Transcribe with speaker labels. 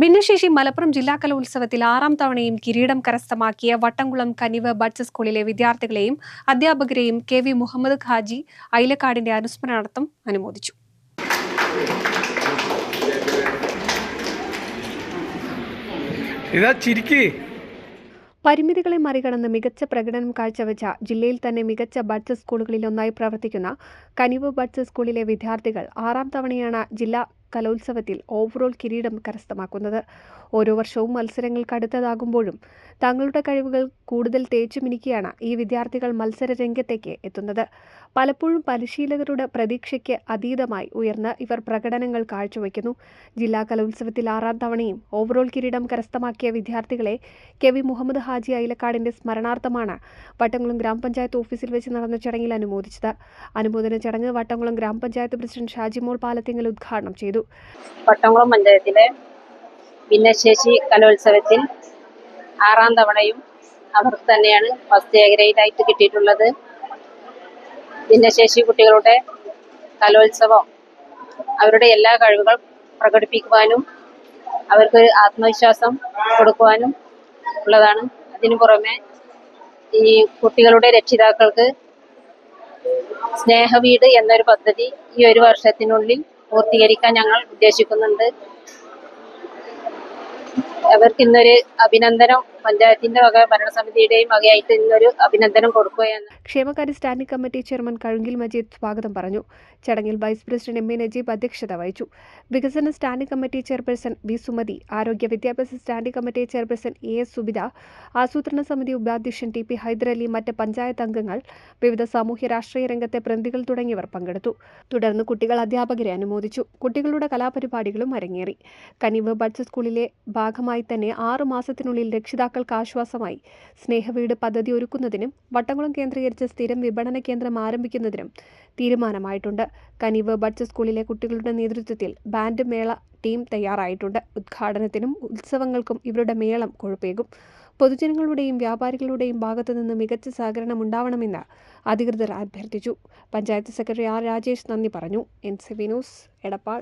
Speaker 1: ഭിന്നശേഷി മലപ്പുറം ജില്ലാ കലോത്സവത്തിൽ ആറാം തവണയും കിരീടം കരസ്ഥമാക്കിയ വട്ടംകുളം കനിവ് ബഡ്സ് സ്കൂളിലെ വിദ്യാർത്ഥികളെയും അധ്യാപകരെയും കെ വി മുഹമ്മദ് ഖാജി ഐലക്കാടിന്റെ അനുസ്മരണാർത്ഥം അനുമോദിച്ചു. പരിമിതികളെ മറികടന്ന് മികച്ച പ്രകടനം കാഴ്ചവെച്ച ജില്ലയിൽ തന്നെ മികച്ച ബഡ്സ് സ്കൂളുകളിൽ ഒന്നായി പ്രവർത്തിക്കുന്ന കനിവ് ബഡ്സ് സ്കൂളിലെ വിദ്യാർത്ഥികൾ ആറാം തവണയാണ് ജില്ലാ കലോത്സവത്തിൽ ഓവറോൾ കിരീടം കരസ്ഥമാക്കുന്നത്. ഓരോ വർഷവും മത്സരങ്ങൾക്ക് അടുത്തതാകുമ്പോഴും തങ്ങളുടെ കഴിവുകൾ കൂടുതൽ തേച്ചുമിനിക്കുകയാണ് ഈ വിദ്യാർത്ഥികൾ മത്സര രംഗത്തേക്ക് എത്തുന്നത്. പലപ്പോഴും പരിശീലകരുടെ പ്രതീക്ഷയ്ക്ക് അതീതമായി ഉയർന്ന് ഇവർ പ്രകടനങ്ങൾ കാഴ്ചവെക്കുന്നു ജില്ലാ കലോത്സവത്തിൽ ആറാം തവണയും ഓവറോൾ കിരീടം കരസ്ഥമാക്കിയ വിദ്യാർത്ഥികളെ കെ വി മുഹമ്മദ് ഹാജി ഐലക്കാടിന്റെ സ്മരണാർത്ഥമാണ് വട്ടംകുളം ഗ്രാമപഞ്ചായത്ത് ഓഫീസിൽ വെച്ച് നടന്ന ചടങ്ങിൽ അനുമോദിച്ചത്. അനുമോദന ചടങ്ങ് വട്ടംകുളം ഗ്രാമപഞ്ചായത്ത് പ്രസിഡന്റ് ഷാജിമോൾ പാലത്തിങ്ങൽ ഉദ്ഘാടനം ചെയ്തു.
Speaker 2: പട്ടംകുളം പഞ്ചായത്തിലെ ഭിന്നശേഷി കലോത്സവത്തിൽ ആറാം തവണയും അവർക്ക് തന്നെയാണ് ഫസ്റ്റ് എ ഗ്രേഡായിട്ട് കിട്ടിയിട്ടുള്ളത്. ഭിന്നശേഷി കുട്ടികളുടെ കലോത്സവം അവരുടെ എല്ലാ കഴിവുകൾ പ്രകടിപ്പിക്കുവാനും അവർക്ക് ആത്മവിശ്വാസം കൊടുക്കുവാനും ഉള്ളതാണ്. അതിനു പുറമെ ഈ കുട്ടികളുടെ രക്ഷിതാക്കൾക്ക് സ്നേഹവീട് എന്നൊരു പദ്ധതി ഈ ഒരു വർഷത്തിനുള്ളിൽ പൂർത്തീകരിക്കാൻ ഞങ്ങൾ ഉദ്ദേശിക്കുന്നുണ്ട്. അവർക്ക് ഇന്നൊരു അഭിനന്ദനം പഞ്ചായത്തിന്റെ വക ഭരണസമിതിയുടെയും വകയായിട്ട് ഇന്നൊരു അഭിനന്ദനം കൊടുക്കുകയാണ്
Speaker 1: ക്ഷേമകാര്യ standing committee chairman Kazhunkil Majeed സ്വാഗതം പറഞ്ഞു. ചടങ്ങിൽ vice president M. A. Najeeb അധ്യക്ഷത വഹിച്ചു. വികസന standing committee chairperson V. Sumathi ആരോഗ്യ വിദ്യാഭ്യാസ standing committee chairperson A. S Subitha ആസൂത്രണ സമിതി ഉപാധ്യക്ഷൻ ടി. പി. ഹൈദരലി മറ്റ് പഞ്ചായത്ത് അംഗങ്ങൾ വിവിധ സാമൂഹ്യ രാഷ്ട്രീയ രംഗത്തെ പ്രതിനിധികൾ തുടങ്ങിയവർ പങ്കെടുത്തു. തുടർന്ന് കുട്ടികൾ അധ്യാപകരെ അനുമോദിച്ചു. കുട്ടികളുടെ കലാപരിപാടികളും അരങ്ങേറി. കനിവ് ബഡ്സ് സ്കൂളിലെ ഭാഗമായി തന്നെ ആറു മാസത്തിനുള്ളിൽ രക്ഷിതാക്കൾക്ക് ആശ്വാസമായി. സ്നേഹവീട് പദ്ധതി ഒരുക്കുന്നതിനും വട്ടംകുളം കേന്ദ്രീകരിച്ച് സ്ഥിരം വിപണന കേന്ദ്രം ആരംഭിക്കുന്നതിനും തീരുമാനമായിട്ടുണ്ട്. കനിവ് ബഡ്ജ് സ്കൂളിലെ കുട്ടികളുടെ നേതൃത്വത്തിൽ ബാൻഡ് മേള ടീം തയ്യാറായിട്ടുണ്ട്. ഉദ്ഘാടനത്തിനും ഉത്സവങ്ങൾക്കും ഇവരുടെ മേളം കൊഴുപ്പേകും. പൊതുജനങ്ങളുടെയും വ്യാപാരികളുടെയും ഭാഗത്തുനിന്ന് മികച്ച സഹകരണം ഉണ്ടാവണമെന്ന് അധികൃതർ അഭ്യർത്ഥിച്ചു. പഞ്ചായത്ത് സെക്രട്ടറി ആർ രാജേഷ് നന്ദി പറഞ്ഞു. N C V news Edappal.